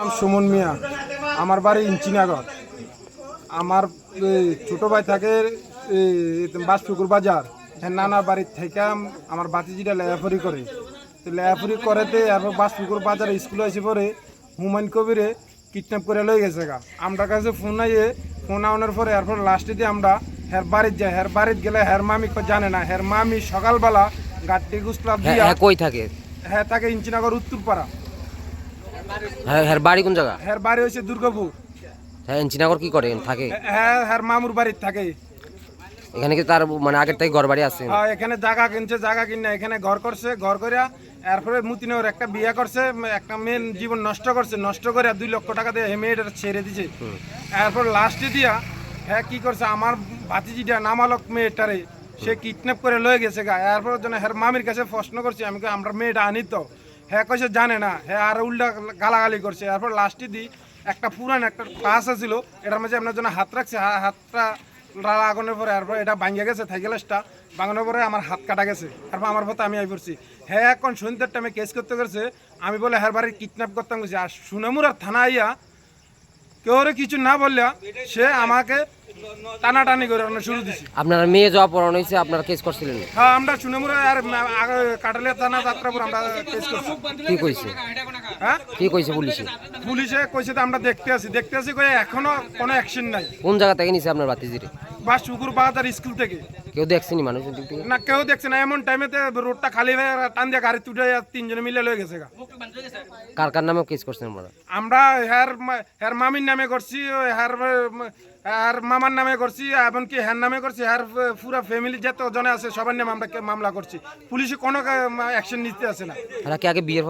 নাম সুমন মিয়া। আমার বাড়ি ইঞ্চিনাগর আমার ছোট ভাই থাকে বাসপুকুর বাজার। হ্যাঁ নানার বাড়ির থেকে আমার বাতিজিটা লেয়াফরি করে। তো লেয়াফরি করেতে এরপর বাসপুকুর বাজারে স্কুলে এসে পরে হুমায়ুন কবিরে কিডন্যাপ করে লয়ে গেছে গা। আমরা কাছে ফোন আইয়ে ফোন আনার পরে এরপর লাস্টে দিয়ে আমরা হের বাড়ির যাই। হের বাড়ির গেলে হের মামি জানে না। হের মামি সকালবেলা গাড়ি গুসলাম হ্যাঁ হ্যাঁ কই থাকে? হ্যাঁ তাকে ইঞ্চিনাগর উত্তরপাড়া। হ্যাঁ বাড়ি কোন জায়গা? হের বাড়ি হয়েছে দুর্গাপুর। হ্যাঁ এনচিনাগর কি করে? থাকে? হ্যাঁ হ্যার মামুর বাড়ির থাকে। এখানে কি তার মানে আগের থেকে ঘর বাড়ি আছে? হ্যাঁ, এখানে জায়গা কিনছে জায়গা কিনে এখানে ঘর করছে ঘর করিয়া এরপরে মুতিনগর একটা বিয়ে করছে একটা মেয়ের জীবন নষ্ট করছে নষ্ট করে দুই লক্ষ টাকা দিয়ে মেয়েটা ছেড়ে দিছে। এরপর লাস্টে দিয়া হ্যাঁ কি করছে আমার ভাতিজিটা নামালক মেয়েটারে সে কিডন্যাপ করে লয়ে গেছে গা। এরপর জন্য হ্যাঁ মামির কাছে প্রশ্ন করছি আমি আমরা মেয়েটা আনি তো হ্যাঁ কইছে জানে না। হ্যাঁ আর উল্টা গালাগালি করছে। এরপর লাস্টে দি একটা পুরান একটা ক্লাস আছিল। এটার মাঝে আপনার জন্য হাত রাখছে। হাতটা লাল আগুনের পরে এরপর এটা ভাঙ্গা গেছে সাইকেলসটা ভাঙানোর পরে আমার হাত কাটা গেছে। তারপর আমার পথে আমি আই পড়ছি। হ্যাঁ এখন সন্ধ্যার টাইমে কেস করতে গেছে। আমি বলে হ্যাঁ বাড়ি কিডন্যাপ করতাম। গেছি আর সুনামুরার থানা আইয়া কেউ কিছু না বললে সে আমাকে টানাটানি করে আমরা শুরু দিছি। আপনারা মেয়ে যাওয়া পড়ানো হয়েছে আপনারা কেস করছিলেন? হ্যাঁ আমরা সুনামুরা আর কাটালিয়া থানা যাত্রাপুর আমরা কেস করছি। কি কইছে? হ্যাঁ? কি কইছে পুলিশে? পুলিশে কইছে তো আমরা দেখতে আছি। দেখতে আছি কই এখনও কোনো অ্যাকশন নাই। কোন জায়গা থেকে নিছে আপনার বাতিজিরে? বা শুকুর বাজার স্কুল থেকে। কেউ দেখছেনি মানুষ না কেউ দেখছে না। এমন টাইমেতে রোডটা খালি হয়ে টান দিয়ে গাড়ি তুটে তিনজনে মিলে লয়ে গেছে কার কার নামে কেস করছেন আপনারা? আমরা হ্যার হ্যার মামির নামে করছি হ্যার হ্যার মামার নামে করছি এমনকি হ্যার নামে করছি হ্যার পুরা ফ্যামিলি যত জনে আছে সবার নামে আমরা মামলা করছি। পুলিশে কোনো অ্যাকশন নিতে আসে না। আগে বিয়ের